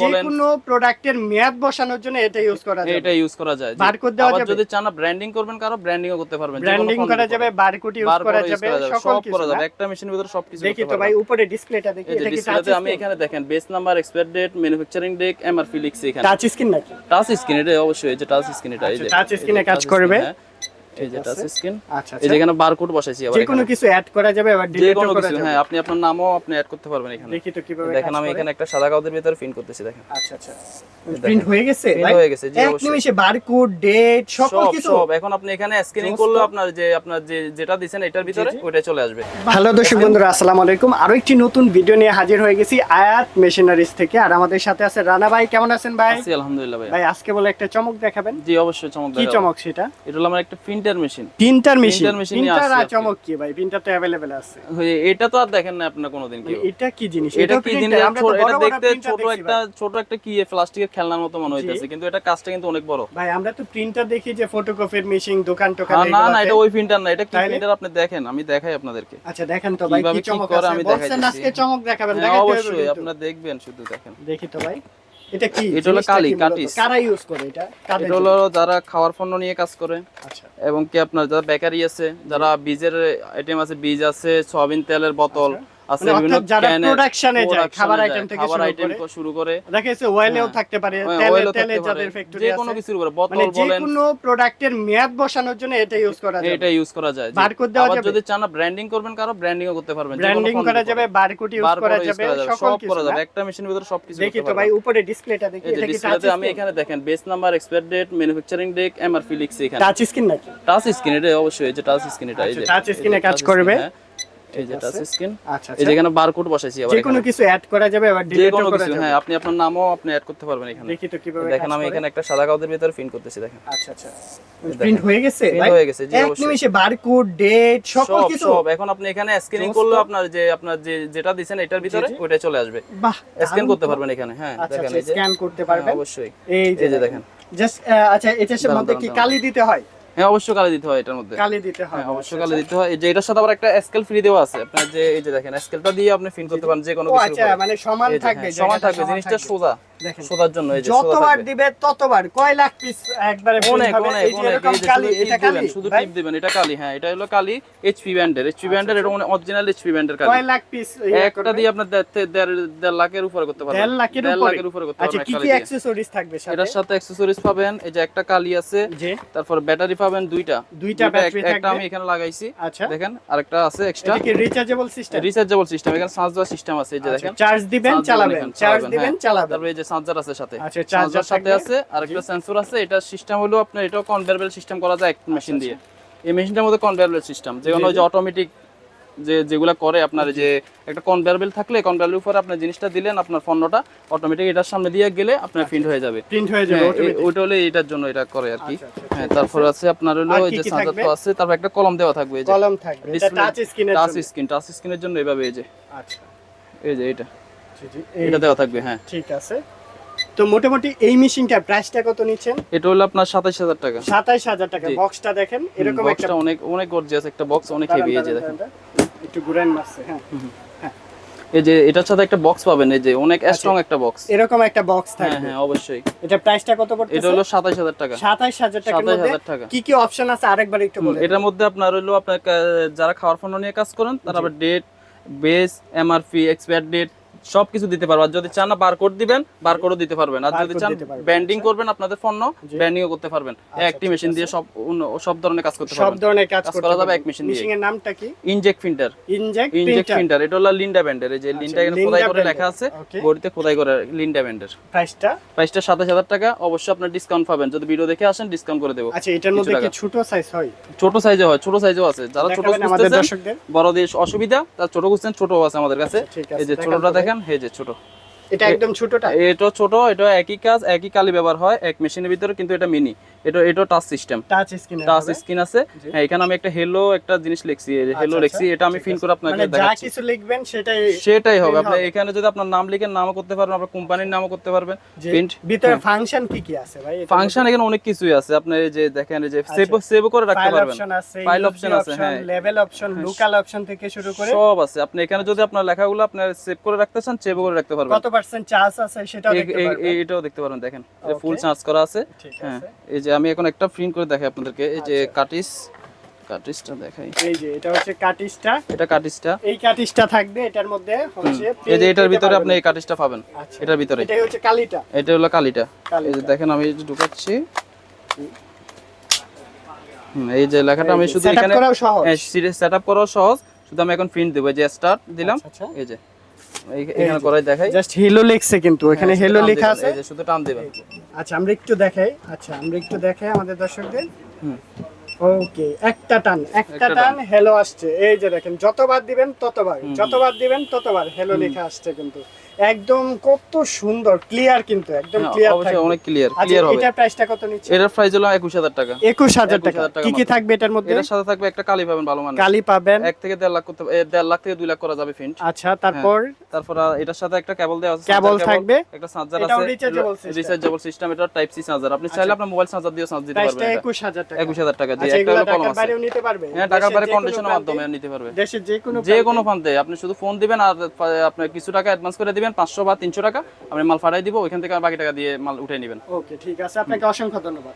যে কোনো প্রোডাক্টের মেয়াদ বসানোর জন্য এটা ইউজ করা যাবে। এটা ইউজ করা যায়। জি। দেওয়া যাবে? যদি চান ব্র্যান্ডিং করবেন কারও ব্র্যান্ডিংও করতে পারবেন। ব্র্যান্ডিং করা যাবে বারকোড ইউজ করা যাবে সকল কিছু করা যাবে। একটা মেশিনের ভিতরে সবকিছু দেখি তো ভাই উপরে ডিসপ্লেটা দেখি এটা কি টাচ ডিসপ্লেতে আমি এখানে দেখেন batch number expire date manufacturing date MRP লিখছি এখানে। টাচ স্ক্রিন নাকি? টাচ স্ক্রিন এটা অবশ্যই এই যে টাচ স্ক্রিন এটা এই যে screen এ কাজ করবে। Screen। এই যে টাচ স্ক্রিন আচ্ছা এই আচ্ছা। বারকোড বসাইছি আবার যে কোনো কিছু অ্যাড করা যাবে আবার যে করা যাবে। হ্যাঁ আপনি আপনার নামও আপনি অ্যাড করতে পারবেন এখানে। দেখি তো কীভাবে দেখেন আমি এখানে একটা সাদা কাগজের ভিতরে পিন করতেছি দেখেন। আচ্ছা আচ্ছা। প্রিন্ট হয়ে গেছে? Print হয়ে গেছে, জি, এক নিমিষে বারকোড ডেট সব কিছু। সব। এখন আপনি এখানে স্ক্যানিং করলে আপনার যে আপনার যে যেটা দিবেন এটার ভিতরে জি। চলে আসবে। হ্যালো দর্শক বন্ধুরা আসসালামু আলাইকুম। আরও একটি নতুন ভিডিও নিয়ে হাজির হয়ে গেছি আয়াত মেশিনারিজ থেকে। আর আমাদের সাথে আছে রানা ভাই। কেমন আছেন ভাই? আছি আলহামদুলিল্লাহ ভাই ভাই আজকে বলে একটা চমক দেখাবেন। জি অবশ্যই চমক কি চমক সেটা? এটা হলো আমার একটা printer machine printer machine printer চমক কি ভাই? প্রিন্টার তো অ্যাভেলেবেল আছে। এটা তো আর দেখেন না আপনার কোনোদিন মানে কেউ। এটা কি জিনিস? এটা কি জিনিস? এটা দেখতে ছোট একটা ছোট একটা কি প্লাস্টিকের খেলনার মতো মনে হইতেছে কিন্তু এটা কাজটা কিন্তু অনেক বড়। ভাই আমরা তো প্রিন্টার দেখি যে ফটোকপির মেশিন দোকান টোকান না না এটা ওই প্রিন্টার না এটা কি প্রিন্টার আপনি দেখেন আমি দেখাই আপনাদেরকে। আচ্ছা দেখেন তো ভাই কি কি চমক আছে। আমি দেখাইতেছি। আজকে চমক দেখাবেন হ্যাঁ, অবশ্যই কিন্তু। আপনারা দেখবেন শুধু দেখেন। দেখি তো ভাই। এটা কি? এটা হলো কালি, কাটিস। কারা ইউজ করে এটা? এটা হলো যারা খাওয়ার পণ্য নিয়ে কাজ করে। আচ্ছা। এবং কি আপনার যারা বেকারি আছে যারা বীজের আইটেম আছে বীজ আছে সয়াবিন তেলের বোতল আছে মানে যারা এ যায়, খাবার যায়, item থেকে শুরু করে। শুরু করে। দেখা যাচ্ছে ওয়েলেও হ্যাঁ। থাকতে পারে হ্যাঁ, তেলে তেলে যাদের ফ্যাক্টরি যে কোনো কিছুর উপরে মানে বোতল যে কোনো প্রোডাক্টের মেয়াদ বসানোর জন্য এটা ইউজ করা যাবে। এটা ইউজ করা যায়। Barcode দেওয়া যাবে? যদি চান ব্র্যান্ডিং করবেন কারও ব্র্যান্ডিংও করতে পারবেন। ব্র্যান্ডিং করা যাবে বারকোড ইউজ করা যাবে সকল সব কিছু করা যাবে একটা মেশিনের ভিতরে সবকিছু দেখি তো ভাই উপরে ডিসপ্লেটা দেখি এটা কি টাচ আমি এখানে দেখেন batch number expire date manufacturing date MRP লিখছি এখানে। টাচ স্ক্রিন নাকি? টাচ স্ক্রিন এটা অবশ্যই যে টাচ স্ক্রিন এটা এই আচ্ছা, যে যে screen এ কাজ করবে। Screen। এই যে টাচ স্ক্রিন আচ্ছা এই আচ্ছা। এখানে বারকোড বসাইছি আবার যে কোনো কিছু অ্যাড করা যাবে আবার যে করা যাবে। হ্যাঁ আপনি আপনার নামও আপনি অ্যাড করতে পারবেন এখানে। দেখি তো কীভাবে দেখেন আমি এখানে একটা সাদা কাগজের ভিতরে প্রিন্ট করতেছি দেখেন। আচ্ছা আচ্ছা। প্রিন্ট হয়ে গেছে? Print হয়ে গেছে, জি, এক নিমিষে বারকোড ডেট সকল কিছু? সব। এখন আপনি এখানে স্ক্যানিং করলে আপনার যে আপনার যে যেটা দিবেন এটার ভিতরে জি। ওইটা চলে আসবে। বাহ স্ক্যান করতে পারবেন এখানে হ্যাঁ দেখেন আচ্ছা স্ক্যান করতে হ্যাঁ, পারবেন। অবশ্যই। এই যে দেখেন। জাস্ট আচ্ছা এটার মধ্যে কি কালি দিতে হয়? হ্যাঁ অবশ্যই কালি দিতে হয় এটার মধ্যে। কালি দিতে হয় হ্যাঁ অবশ্যই কালি দিতে হয়। এই যে এটার সাথে আবার একটা স্কেল ফ্রি দেওয়া আছে। আপনার যে এই যে দেখেন স্কেলটা দিয়ে আপনি ফিন করতে পারেন যে কোনো কিছু আচ্ছা মানে সমান থাকবে সমান থাকবে জিনিসটা সোজা। দেখেন। সোজার জন্য এই যে যতবার দিবে ততবার। কয় লাখ পিস একবারে অনেক হবে? অনেক এরকম কালি এটা কালি শুধু টিপ দিবেন এটা কালি হ্যাঁ এটা হলো কালি এইচপি ব্যান্ডের। এইচপি ব্যান্ডের এটা মানে অরিজিনাল এইচপি ব্যান্ডের কালি। কয় লাখ পিস একটা দিয়ে আপনার দেড় লাখের উপরে করতে পারবেন। দেড় লাখের উপরে? লাখের উপরে করতে আচ্ছা কি কি অ্যাকসেসরিজ থাকবে সাথে? এটার সাথে অ্যাকসেসরিজ পাবেন এই যে একটা কালি আছে। তারপর ব্যাটারি পাবেন দুইটা। দুইটা ব্যাটারি একটা- একটা আমি এখানে লাগাইছি। আচ্ছা। দেখেন আরেকটা আছে এক্সট্রা এটা কি রিচার্জেবল সিস্টেম রিচার্জেবল সিস্টেম এখানে চার্জ দেওয়ার সিস্টেম আছে এই যে দেখেন। চার্জ দিবেন চালাবেন। চার্জ দিবেন হ্যাঁ। চালাবেন। তারপরে এই যে চার্জার আছে সাথে। আচ্ছা, চার্জার সাথে আছে আর একটা সেন্সর আছে এটা সিস্টেম হলো আপনার এটাও কনভেয়ার সিস্টেম করা যায় এক মেশিন দিয়ে। এই মেশিনটার মধ্যে কনভেয়ার সিস্টেম যেগুলো ওই যে অটোমেটিক যে যেগুলা করে আপনার যে একটা কনভেয়ার থাকলে কনভেয়ার উপরে আপনার জিনিসটা দিলেন আপনার পণ্যটা অটোমেটিক এটার সামনে দিয়ে গেলে আপনার প্রিন্ট হয়ে যাবে। প্রিন্ট হয়ে যাবে হ্যাঁ, হলো এটার জন্য এটা করে আর কি। আচ্ছা, আচ্ছা, হ্যাঁ তারপর আছে আপনার হলো যে কি তো আছে তারপর একটা কলম দেওয়া থাকবে এই যে। কলম থাকবে এটা টাচ স্ক্রিনের টাচ স্ক্রিন টাচ স্ক্রিনের জন্য এভাবে এই যে। আচ্ছা। এই যে এটা এটা দেওয়া থাকবে হ্যাঁ। ঠিক আছে। তো মোটামুটি এই মেশিনটা প্রাইসটা কত নিচ্ছেন? এটা হলো আপনার সাতাশ হাজার টাকা। সাতাইশ হাজার টাকা। বক্সটা দেখেন এরকম একটা অনেক অনেক গর্জিয়াস একটা বক্স অনেক হেভি এই যে দেখেন। একটু ঘুরেন মারছে হ্যাঁ। এই যে এটার সাথে একটা বক্স পাবেন এই যে অনেক স্ট্রং একটা বক্স এরকম একটা বক্স হ্যাঁ থাকবে। হ্যাঁ অবশ্যই। এটা প্রাইসটা কত পড়ছে এটা হলো সাতাশ হাজার টাকা। সাতাইশ হাজার টাকার সাতাশ মধ্যে কি কি অপশন আছে? আরেকবার একটু হুম, বলে এটার মধ্যে আপনার হলো আপনার যারা খাওয়ার পণ্য নিয়ে কাজ করেন তারা আবার date batch MRP expire date সবকিছু দিতে পারবেন আর যদি চান না বারকোড দিবেন বারকোডও দিতে পারবেন। আর যদি চান ব্যান্ডিং আচ্ছা। করবেন আপনাদের পণ্য। ব্যান্ডিংও করতে পারবেন। একটি মেশিন দিয়ে সব সব ধরনের কাজ করতে পারবেন। সব ধরনের কাজ করা যাবে এক machine দিয়ে। এর নামটা কি? Inject printer inject inject printer এটা হলো লিন্ডা ব্যান্ডের এই যে এখানে Linda খোদাই করে লেখা আছে. গড়িতে খোদাই করে লিন্ডা ব্যান্ডের প্রাইসটা প্রাইসটা সাতাশ হাজার টাকা। অবশ্যই আপনার ডিসকাউন্ট পাবেন। যদি ভিডিও দেখে আসেন ডিসকাউন্ট করে দেবো। আচ্ছা এটার মধ্যে কি ছোট সাইজ হয়? ছোট সাইজে হয় ছোট সাইজেও আছে। যারা ছোট খুঁজতেছেন দর্শকদের। বড় দেশ অসুবিধা তার ছোট খুঁজছেন ছোট আছে আমাদের কাছে। আচ্ছা, এই যে ছোটটা। দেখেন এই যে ছোট। এটা একদম ছোটটা? এটা ছোট এটা একই কাজ একই কালি ব্যবহার হয় এক মেশিনের ভিতরে কিন্তু এটা মিনি এটা এটা touch system touch screen touch screen আছে। হ্যাঁ এখানে আমি একটা হেলো একটা জিনিস লিখছি। হেলো আচ্ছা, লিখছি এটা আমি আছে। করে আপনাকে মানে যা কিছু লিখবেন সেটাই সেটাই হবে। আপনি এখানে যদি আপনার নাম লিখে নামও করতে পারবেন আপনার কোম্পানির নামও করতে পারবেন। প্রিন্ট ভিতরে ফাংশন কি কি আছে ভাই? ফাংশন এখানে অনেক কিছুই আছে। আপনি এই যে দেখেন এই যে সেভ আচ্ছা। সেভ করে রাখতে ফাইল অপশন আছে হ্যাঁ। লেভেল অপশন লোকাল অপশন থেকে শুরু করে সব আছে। আপনি এখানে যদি আপনার লেখাগুলো আপনার সেভ করে রাখতে চান সেভ করে রাখতে পারবেন। কতবার পার্সেন্ট চার্জ আছে সেটাও দেখতে পারবেন। এটাও দেখতে পারেন দেখেন। ফুল চার্জ করা আছে। হ্যাঁ। এই যে আমি এখন একটা প্রিন্ট করে দেখাই আপনাদেরকে। এই যে আচ্ছা। কাটিস কাটিসটা দেখাই। এই যে এটা হচ্ছে কাটিসটা। এটা কাটিসটা। এই কাটিসটা থাকবে এটার মধ্যে হচ্ছে এই যে এটার ভিতরে আপনি এই কাটিসটা পাবেন। আচ্ছা। এটার ভিতরে। এটাই হচ্ছে কালিটা। এটা হলো কালিটা। এই যে দেখেন আমি ঢুকাচ্ছি। এই যে লেখাটা আমি শুধু এখানে করাও সহজ। সেট আপ করাও সহজ। শুধু আমি এখন প্রিন্ট দেবো। এই যে স্টার্ট দিলাম। এই যে। এখানে করাই দেখাই। জাস্ট হেলো লিখছে কিন্তু এখানে হ্যাঁ, হেলো লেখা আছে। যে শুধু টান দিবেন। আচ্ছা আমরা একটু দেখাই। আচ্ছা আমরা একটু দেখাই আমাদের দর্শকদের। হুম। ওকে একটা টান একটা টান আসছে। এই যে দেখেন যতবার দিবেন ততবার। যতবার দিবেন ততবার লেখা আসছে কিন্তু। একদম কত সুন্দর ক্লিয়ার কিন্তু একদম হ্যাঁ, ক্লিয়ার অবশ্যই অনেক ক্লিয়ার আচ্ছা ক্লিয়ার হবে। এটার প্রাইসটা কত নিচ্ছে এটার প্রাইস হলো একুশ হাজার টাকা। একুশ হাজার টাকা। 21,000 টাকা কি কি থাকবে এটার মধ্যে? এটার সাথে থাকবে একটা কালি পাবেন ভালো মানে কালি পাবেন। এক থেকে দেড় লাখ করতে এ, দেড় লাখ থেকে দুই লাখ করা যাবে ফিন্ট। আচ্ছা তারপর? তারপর এটার সাথে একটা কেবল দেওয়া আছে কেবল থাকবে। একটা চার্জার আছে। রিচার্জেবল সিস্টেম এটা টাইপ সি চার্জার আপনি চাইলে আপনার মোবাইল চার্জার দিয়ে চার্জ দিতে পারবেন এটা। একুশ হাজার টাকা। একুশ হাজার টাকা। দিয়ে আচ্ছা একটা হলো কলম আছে। বাইরেও নিতে পারবে। হ্যাঁ টাকার বাইরে কন্ডিশনের মাধ্যমে নিতে পারবে। দেশের যে কোনো যে কোনো প্রান্তে। আপনি শুধু ফোন দিবেন আর আপনার কিছু টাকা অ্যাডভান্স করে দিবেন পাঁচশো বা তিনশো টাকা। আমি মাল ফাটাই দিব ওইখান থেকে বাকি টাকা দিয়ে মাল উঠে নেবেন। ওকে ঠিক আছে। আপনাকে অসংখ্য ধন্যবাদ।